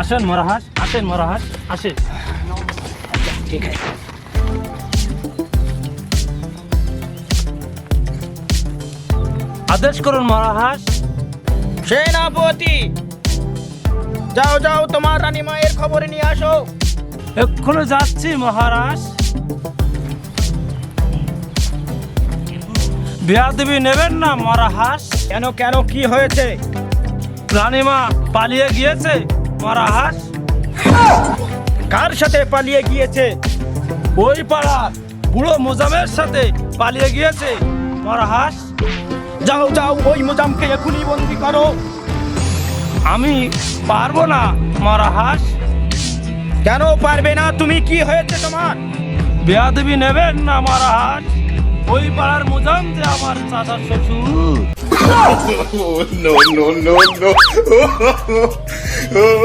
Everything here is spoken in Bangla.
আসেন মহারাজ আসেন মহারাজ আসেন। ঠিক আছে। আদেশ করুন মহারাজ সেনাপতি যাও যাও তোমার রানী মায়ের খবর নিয়ে আসো। এক্ষুনি যাচ্ছি মহারাজ। বিয়া দেবী নেবেন না মহারাজ কেন কেন কি হয়েছে? রানীমা পালিয়ে গিয়েছে। মহারাজ কার সাথে পালিয়ে গিয়েছে ওই পাড়ার বুড়ো মোজামের সাথে পালিয়ে গিয়েছে মহারাজ যাও যাও ওই মোজামকে এখনই বন্দি করো আমি পারব না মহারাজ কেন পারবে না তুমি কি হয়েছে তোমার বিয়া দেবী নেবেন না মহারাজ ওই পাড়ার মোজাম যে আমার চাচার শ্বশুর Oh.